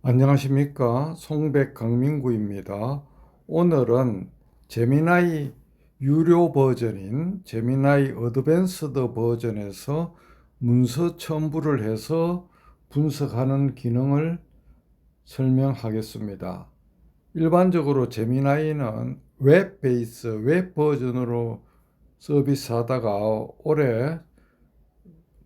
안녕하십니까. 송백 강민구입니다. 오늘은 제미나이 유료 버전인 제미나이 어드밴스드 버전에서 문서 첨부를 해서 분석하는 기능을 설명하겠습니다. 일반적으로 제미나이는 웹 베이스, 웹 버전으로 서비스하다가 올해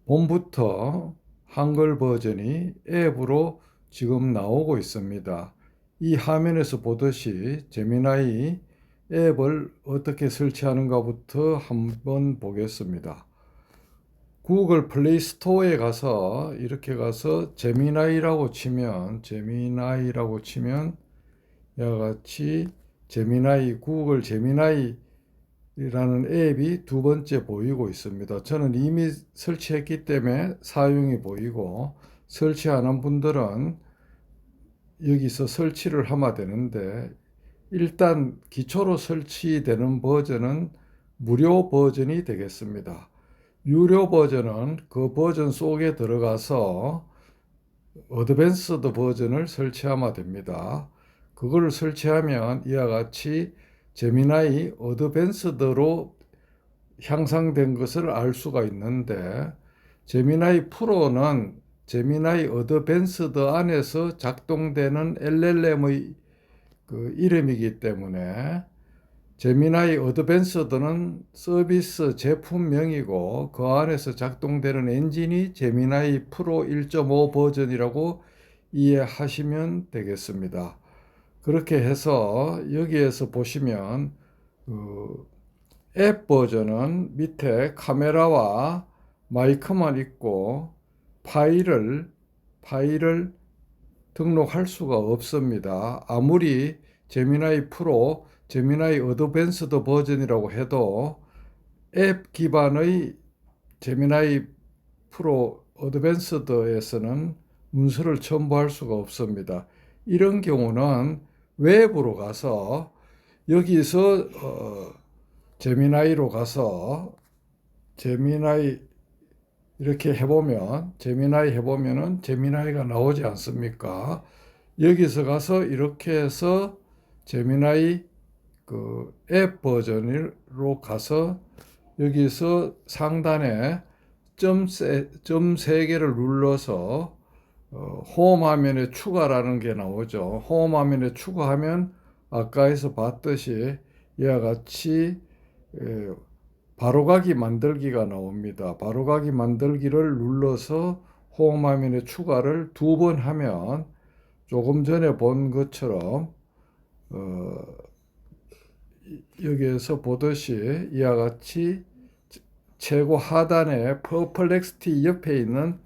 봄부터 한글 버전이 앱으로 지금 나오고 있습니다. 이 화면에서 보듯이 제미나이 앱을 어떻게 설치하는가부터 한번 보겠습니다. 구글 플레이 스토어에 가서 이렇게 가서 제미나이라고 치면 제미나이라고 치면 이와 같이 제미나이 구글 제미나이라는 앱이 두 번째 보이고 있습니다. 저는 이미 설치했기 때문에 사용이 보이고 설치 안한 분들은 여기서 설치를 하면 되는데 일단 기초로 설치되는 버전은 무료 버전이 되겠습니다. 유료 버전은 그 버전 속에 들어가서 어드밴스드 버전을 설치하면 됩니다. 그걸 설치하면 이와 같이 제미나이 어드밴스드로 향상된 것을 알 수가 있는데 제미나이 프로는 제미나이 어드밴스드 안에서 작동되는 LLM의 그 이름이기 때문에 제미나이 어드밴스드는 서비스 제품명이고 그 안에서 작동되는 엔진이 제미나이 프로 1.5 버전이라고 이해하시면 되겠습니다. 그렇게 해서 여기에서 보시면 그 앱 버전은 밑에 카메라와 마이크만 있고 파일을 파일을 등록할 수가 없습니다. 아무리 제미나이 프로, 제미나이 어드밴스드 버전이라고 해도 앱 기반의 제미나이 프로 어드밴스드에서는 문서를 첨부할 수가 없습니다. 이런 경우는 웹으로 가서 여기서 어, 제미나이로 가서 제미나이 이렇게 해보면 제미나이 해보면은 제미나이가 나오지 않습니까? 여기서 가서 이렇게 해서 제미나이 그 앱 버전으로 가서 여기서 상단에 점세 개를 눌러서 어, 홈 화면에 추가라는 게 나오죠. 홈 화면에 추가하면 아까에서 봤듯이 이와 같이 에, 바로가기 만들기가 나옵니다. 바로가기 만들기를 눌러서 홈 화면에 추가를 두 번 하면 조금 전에 본 것처럼 어, 여기에서 보듯이 이와 같이 최고 하단에 퍼플렉스티 옆에 있는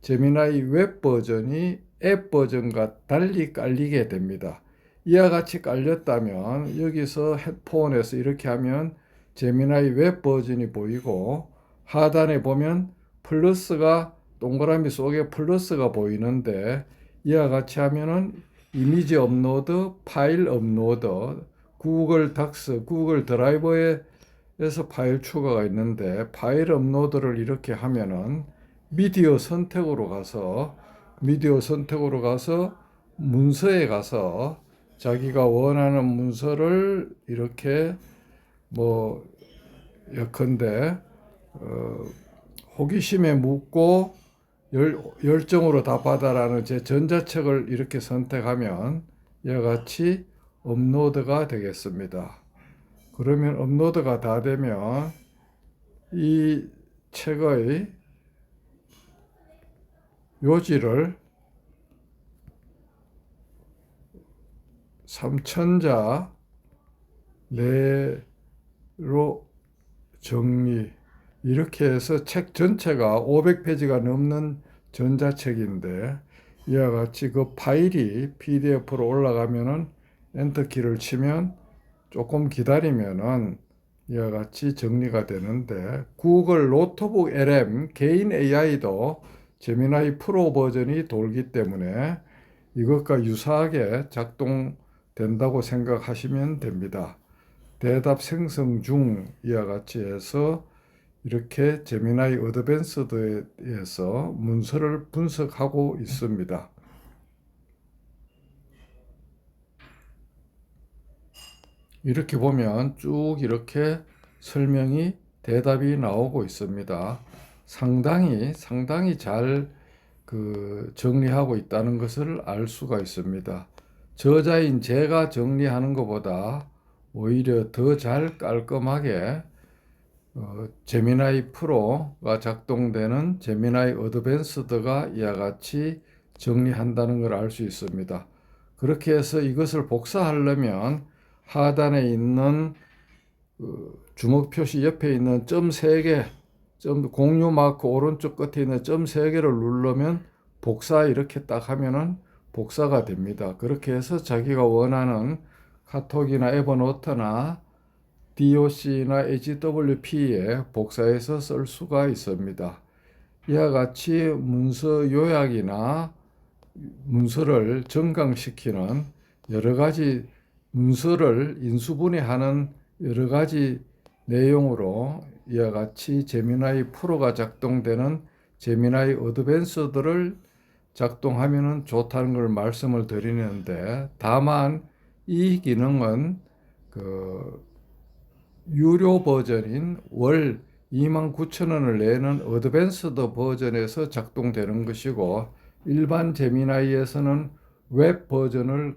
제미나이 웹 버전이 앱 버전과 달리 깔리게 됩니다. 이와 같이 깔렸다면 여기서 헤드폰에서 이렇게 하면 제미나이 웹 버전이 보이고 하단에 보면 플러스가 동그라미 속에 플러스가 보이는데 이와 같이 하면은 이미지 업로드, 파일 업로드, 구글 닥스, 구글 드라이버에서 파일 추가가 있는데 파일 업로드를 이렇게 하면은 미디어 선택으로 가서 미디어 선택으로 가서 문서에 가서 자기가 원하는 문서를 이렇게 뭐 예컨대 어, 호기심에 묻고 열, 열정으로 답하다라는 제 전자책을 이렇게 선택하면 이와 같이 업로드가 되겠습니다. 그러면 업로드가 다 되면 이 책의 요지를 삼천자 내 로 정리 이렇게 해서 책 전체가 500페이지가 넘는 전자책인데 이와 같이 그 파일이 PDF로 올라가면은 엔터키를 치면 조금 기다리면은 이와 같이 정리가 되는데 구글 노트북 LM 개인 AI도 제미나이 프로 버전이 돌기 때문에 이것과 유사하게 작동된다고 생각하시면 됩니다. 대답 생성 중 이와 같이 해서 이렇게 제미나이 어드밴스드에서 문서를 분석하고 있습니다. 이렇게 보면 쭉 이렇게 설명이 대답이 나오고 있습니다. 상당히 상당히 잘 그 정리하고 있다는 것을 알 수가 있습니다. 저자인 제가 정리하는 것보다 오히려 더 잘 깔끔하게 어, 제미나이 프로가 작동되는 제미나이 어드밴스드가 이와 같이 정리한다는 걸 알 수 있습니다. 그렇게 해서 이것을 복사하려면 하단에 있는 그 주먹 표시 옆에 있는 점 3개, 점 공유 마크 오른쪽 끝에 있는 점 3개를 누르면 복사 이렇게 딱 하면은 복사가 됩니다. 그렇게 해서 자기가 원하는 카톡이나 에버노트나 DOC나 HWP에 복사해서 쓸 수가 있습니다. 이와 같이 문서 요약이나 문서를 정강시키는 여러 가지 문서를 인수분해하는 여러 가지 내용으로 이와 같이 제미나이 프로가 작동되는 제미나이 어드밴스드를 작동하면 좋다는 걸 말씀을 드리는데 다만 이 기능은 그 유료 버전인 월 29,000원을 내는 어드밴스드 버전에서 작동되는 것이고 일반 제미나이에서는 웹 버전을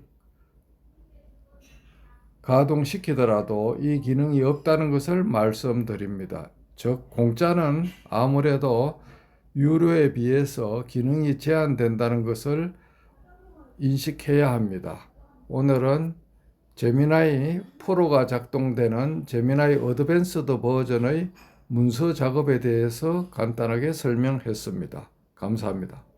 가동시키더라도 이 기능이 없다는 것을 말씀드립니다. 즉 공짜는 아무래도 유료에 비해서 기능이 제한된다는 것을 인식해야 합니다. 오늘은 제미나이 프로가 작동되는 제미나이 어드밴스드 버전의 문서 작업에 대해서 간단하게 설명했습니다. 감사합니다.